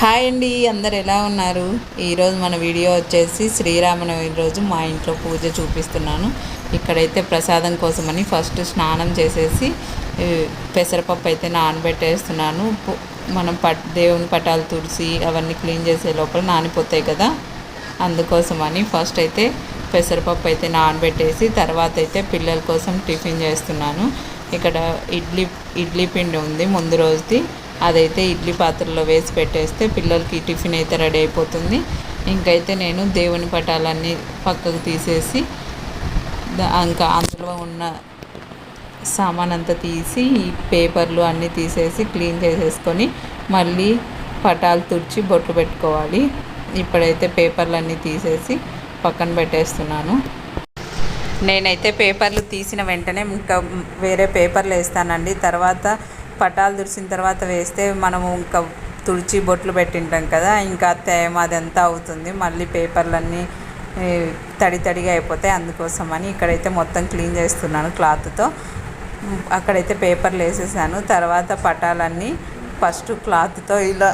Hi అండి అందరు ఎలా ఉన్నారు? ఈరోజు మన వీడియో వచ్చేసి శ్రీరామనవమి రోజు మా ఇంట్లో పూజ చూపిస్తున్నాను. ఇక్కడైతే ప్రసాదం కోసమని ఫస్ట్ స్నానం చేసేసి పెసరపప్పు అయితే నానబెట్టేస్తున్నాను. మనం పట్ దేవుని పటాలు తుడిసి అవన్నీ క్లీన్ చేసే లోపల నానిపోతాయి కదా? అందుకోసమని ఫస్ట్ అయితే పెసరపప్పు అయితే నానబెట్టేసి తర్వాత అయితే పిల్లల కోసం టిఫిన్ చేస్తున్నాను. ఇక్కడ ఇడ్లీ ఇడ్లీ పిండి ఉంది ముందు రోజుది. అదైతే ఇడ్లీ పాత్రలో వేసి పెట్టేస్తే పిల్లలకి టిఫిన్ అయితే రెడీ అయిపోతుంది. ఇంకైతే నేను దేవుని పటాలన్నీ పక్కకు తీసేసి ఇంకా అందులో ఉన్న సామాన్ అంతా తీసి ఈ పేపర్లు అన్నీ తీసేసి క్లీన్ చేసేసుకొని మళ్ళీ పటాలు తుడిచి బొట్లు పెట్టుకోవాలి. ఇప్పుడైతే పేపర్లు అన్నీ తీసేసి పక్కన పెట్టేస్తున్నాను. నేనైతే పేపర్లు తీసిన వెంటనే ఇంకా వేరే పేపర్లు వేస్తానండి. తర్వాత పటాలు తుడిచిన తర్వాత వేస్తే మనము ఇంకా తుడిచి బొట్లు పెట్టింటాం కదా ఇంకా తేమ అదంతా అవుతుంది. మళ్ళీ పేపర్లన్నీ తడి తడిగా అయిపోతాయి. అందుకోసమని ఇక్కడైతే మొత్తం క్లీన్ చేస్తున్నాను క్లాత్తో. అక్కడైతే పేపర్లు వేసేసాను. తర్వాత పటాలన్నీ ఫస్ట్ క్లాత్తో ఇలా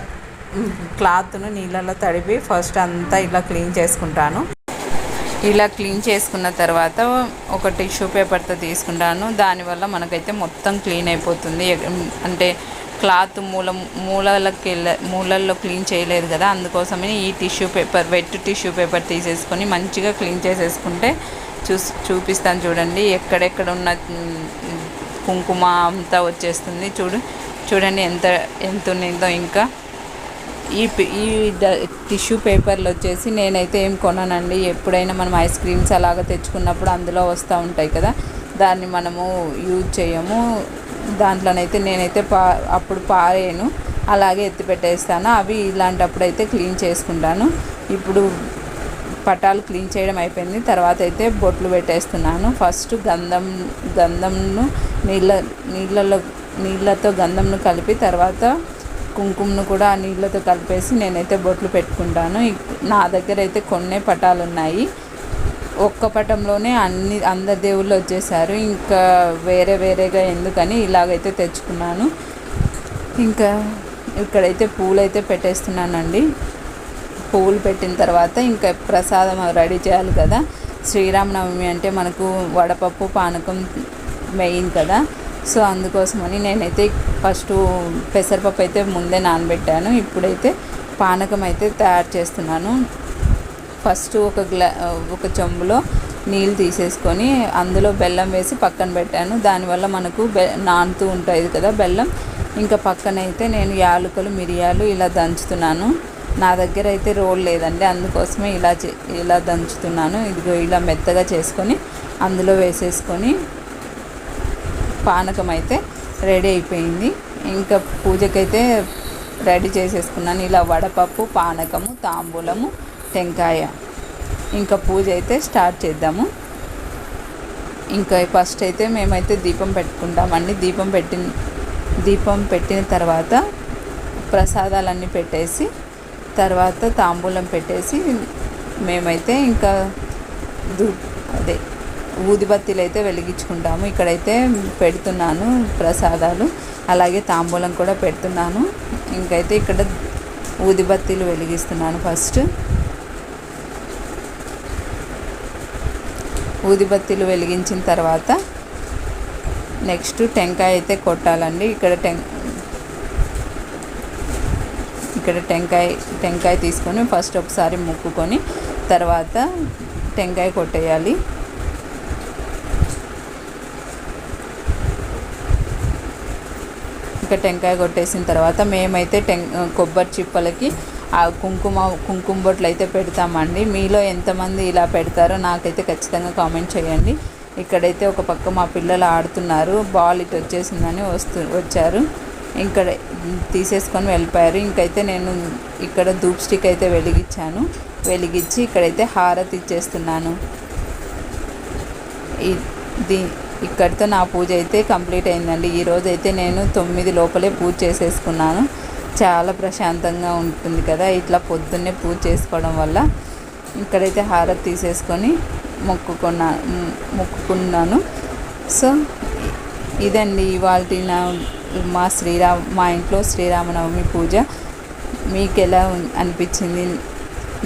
క్లాత్ను నీళ్ళలో తడిపి ఫస్ట్ అంతా ఇలా క్లీన్ చేసుకుంటాను. ఇలా క్లీన్ చేసుకున్న తర్వాత ఒక టిష్యూ పేపర్తో తీసుకుంటాను. దానివల్ల మనకైతే మొత్తం క్లీన్ అయిపోతుంది. అంటే క్లాత్ మూల మూలలకి వెళ్ళ మూలల్లో క్లీన్ చేయలేదు కదా. అందుకోసమే ఈ tissue paper wet tissue paper తీసేసుకొని మంచిగా క్లీన్ చేసేసుకుంటే చూ చూపిస్తాను చూడండి. ఎక్కడెక్కడ ఉన్న కుంకుమ అంతా వచ్చేస్తుంది. చూడు చూడండి ఎంత ఎంత ఉన్నదో ఇంకా. ఈ ఈ టిష్యూ పేపర్లు వచ్చేసి నేనైతే ఏం కొననండి. ఎప్పుడైనా మనం ఐస్ క్రీమ్స్ అలాగ తెచ్చుకున్నప్పుడు అందులో వస్తూ ఉంటాయి కదా దాన్ని మనము యూజ్ చేయము. దాంట్లోనైతే నేనైతే పా అప్పుడు పారేను అలాగే ఎత్తి పెట్టేస్తాను. అవి ఇలాంటప్పుడు అయితే క్లీన్ చేసుకుంటాను. ఇప్పుడు పటాలు క్లీన్ చేయడం అయిపోయింది. తర్వాత అయితే బొట్లు పెట్టేస్తున్నాను. ఫస్ట్ గంధం గంధంను నీళ్ళ నీళ్ళలో నీళ్ళతో గంధంను కలిపి తర్వాత కుంకుమను కూడా ఆ నీళ్ళతో కలిపేసి నేనైతే బొట్లు పెట్టుకుంటాను. నా దగ్గర అయితే కొన్ని పటాలు ఉన్నాయి ఒక్క పటంలోనే అన్ని అందరి దేవుళ్ళు వచ్చేసారు. ఇంకా వేరే వేరేగా ఎందుకని ఇలాగైతే తెచ్చుకున్నాను. ఇంకా ఇక్కడైతే పూలైతే పెట్టేస్తున్నానండి. పువ్వులు పెట్టిన తర్వాత ఇంకా ప్రసాదం రెడీ చేయాలి కదా. శ్రీరామనవమి అంటే మనకు వడపప్పు పానకం మెయిన్ కదా. సో అందుకోసమని నేనైతే ఫస్ట్ పెసరపప్పు అయితే ముందే నానబెట్టాను. ఇప్పుడైతే పానకం అయితే తయారు చేస్తున్నాను. ఫస్ట్ ఒక గ్లా ఒక చెంబులో నీళ్ళు తీసేసుకొని అందులో బెల్లం వేసి పక్కన పెట్టాను. దానివల్ల మనకు బె నానుతూ ఉంటుంది కదా బెల్లం. ఇంకా పక్కన అయితే నేను యాలకులు మిరియాలు ఇలా దంచుతున్నాను. నా దగ్గర అయితే రోల్ లేదండి. అందుకోసమే ఇలా చే- ఇలా దంచుతున్నాను. ఇదిగో ఇలా మెత్తగా చేసుకొని అందులో వేసేసుకొని పానకం అయితే రెడీ అయిపోయింది. ఇంకా పూజకైతే రెడీ చేసేసుకున్నాను. ఇలా వడపప్పు పానకము తాంబూలము టెంకాయ. ఇంకా పూజ అయితే స్టార్ట్ చేద్దాము. ఇంకా ఫస్ట్ అయితే మేమైతే దీపం పెట్టుకుంటామండి. దీపం పెట్టిన దీపం పెట్టిన తర్వాత ప్రసాదాలన్నీ పెట్టేసి తర్వాత తాంబూలం పెట్టేసి మేమైతే ఇంకా దూ అదే ఊదిబత్తీలు అయితే వెలిగించుకుంటాము. ఇక్కడైతే పెడుతున్నాను ప్రసాదాలు. అలాగే తాంబూలం కూడా పెడుతున్నాను. ఇంకైతే ఇక్కడ ఊదిబత్తీలు వెలిగిస్తున్నాను ఫస్ట్. ఊదిబత్తీలు వెలిగించిన తర్వాత నెక్స్ట్ టెంకాయ అయితే కొట్టాలండి. ఇక్కడ టెం ఇక్కడ టెంకాయ టెంకాయ తీసుకొని ఫస్ట్ ఒకసారి ముక్కుకొని తర్వాత టెంకాయ కొట్టేయాలి. ఇంకా టెంకాయ కొట్టేసిన తర్వాత మేమైతే టెం కొబ్బరి చిప్పలకి ఆ కుంకుమ కుంకుమ బొట్లు అయితే పెడతామండి. మీలో ఎంతమంది ఇలా పెడతారో నాకైతే ఖచ్చితంగా కామెంట్ చేయండి. ఇక్కడైతే ఒక పక్క మా పిల్లలు ఆడుతున్నారు. బాల్ ఇటు వచ్చేసిందని వస్తూ వచ్చారు. ఇక్కడ తీసేసుకొని వెళ్ళిపోయారు. ఇంకైతే నేను ఇక్కడ ధూప్ స్టిక్ అయితే వెలిగించాను. వెలిగించి ఇక్కడైతే హారతి ఇచ్చేస్తున్నాను. ఇది ఇక్కడితో నా పూజ అయితే కంప్లీట్ అయిందండి. ఈ అయితే నేను తొమ్మిది లోపలే పూజ చేసేసుకున్నాను. చాలా ప్రశాంతంగా ఉంటుంది కదా ఇట్లా పొద్దున్నే పూజ చేసుకోవడం వల్ల. ఇక్కడైతే హారతి తీసేసుకొని మొక్కుకున్నా మొక్కుకున్నాను. సో ఇదండి ఇవాళ నా మా శ్రీరామ్ మా ఇంట్లో శ్రీరామనవమి పూజ. మీకు ఎలా అనిపించింది?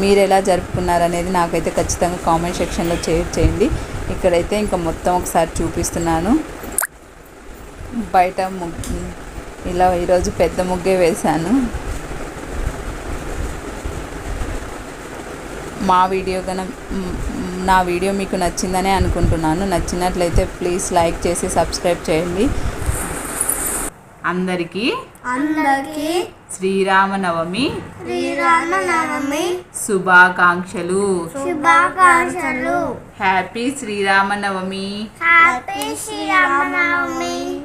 మీరు ఎలా జరుపుకున్నారనేది నాకైతే ఖచ్చితంగా కామెంట్ సెక్షన్లో షేర్ చేయండి. ఇక్కడైతే ఇంకా మొత్తం ఒకసారి చూపిస్తున్నాను. బయట ముగ్గు ఇలా ఈరోజు పెద్ద ముగ్గే వేశాను. మా వీడియో కన నా వీడియో మీకు నచ్చిందనే అనుకుంటున్నాను. నచ్చినట్లయితే ప్లీజ్ లైక్ చేసి సబ్స్క్రైబ్ చేయండి. అందరికీ అందరికీ శ్రీరామనవమి. శ్రీరామనవమి. శుభాకాంక్షలు. శుభాకాంక్షలు. హ్యాపీ శ్రీరామనవమి. హ్యాపీ శ్రీరామనవమి.